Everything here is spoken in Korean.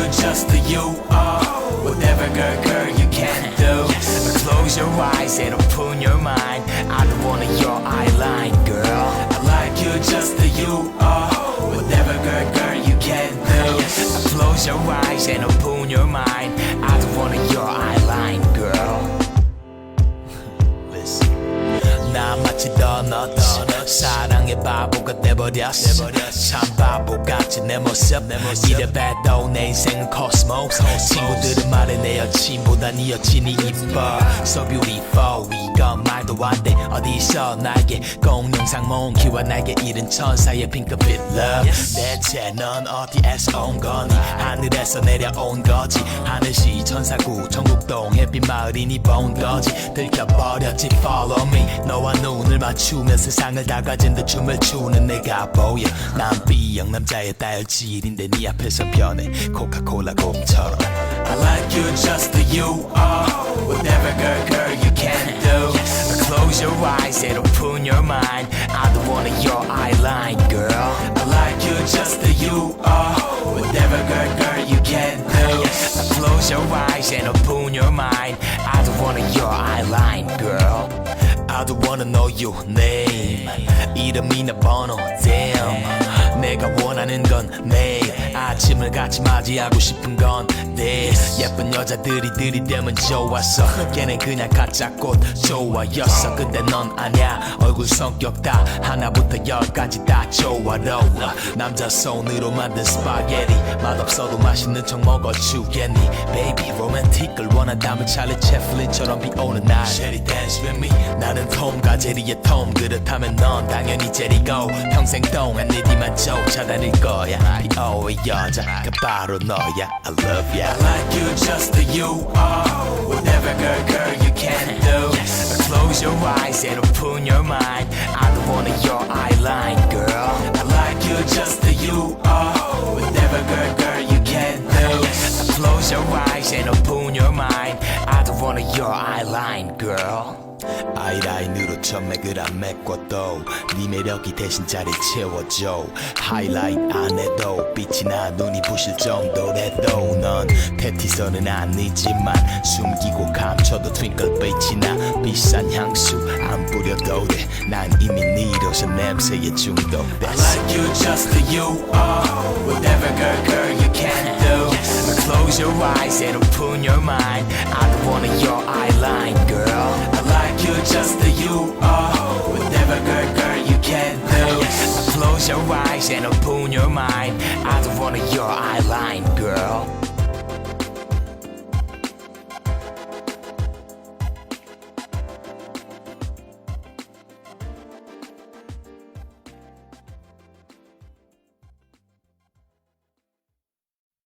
you just the you are. Whatever, girl, girl, you can do. Close your eyes and open your mind. I don't want your eyeline, girl. I like you just the you are. Whatever, girl, girl, you can do. Close your eyes and open 도넛 사랑의 바보가 돼버렸어 참 바보같이 내 모습. 이래봬도 내 인생은 코스모스 친구들은 말해 내 여친보다 네 여친이 이뻐. So beautiful 이건 말도 안돼. 어디서 나에게 공룡상 몽키와 날개 잃은 천사의 핑크빛 love. 대체 넌 어디에서 온 거니? 하늘에서 내려온 거지 천사구 전국동 햇빛 마을이니 본 거지 들켜버렸지 follow me 너와 눈을 맞추면 세상을 다 가진 듯 춤을 추는 내가 보여 난 B형 남자의 다혈질인데 네 앞에서 변해 코카콜라 곰처럼 I like you just the you are Whatever girl girl you can do Close your eyes and open your mind I don't want your eyeline girl I like you just the you are Close your eyes and open your mind I don't want your eyeline girl I don't wanna know your name 이름이나 번호 damn 내가 원 하는 건 매일 아침을 같이 맞이하고 싶은 건 this. 예쁜 여자들이 들이대면 좋았어. 걔는 그냥 가짜 꽃 좋아였어. 근데 넌 아냐 얼굴 성격 다 하나부터 열까지 다 조화로워. 남자 손으로 만든 스파게티. 맛없어도 맛있는 척 먹어주겠니? Baby 로맨틱을 원한다면 찰리 채플린처럼 비오는 날 쉐리 댄스 with me. 나는 톰과 제리의 톰. 그렇다면 넌 당연히 제리고 평생 동안 네 뒤만 쫓아다닐 거야 비오의 여자가 바로 너야 I love ya I like you just the you are Whatever girl girl you can do Close your eyes and open your mind I don't want your eyeline girl I like you just the you are Whatever girl girl you can do Close your eyes and open 아이라인으로 점맥을 안 메꿔도 네 매력이 대신 자리 채워줘. 하이라이트 안 해도 빛이 나 눈이 부실 정도래도. 넌 패티선은 아니지만 숨기고 감춰도 트윙클 빛이 나 비싼 향수 안 뿌려도 돼난 이미 네 로션 냄새에 중독됐어. I like you just the you are. Whatever girl girl you can do. Close your eyes and open your mind. I Close your eyes and open your mind. I don't want your eyeline girl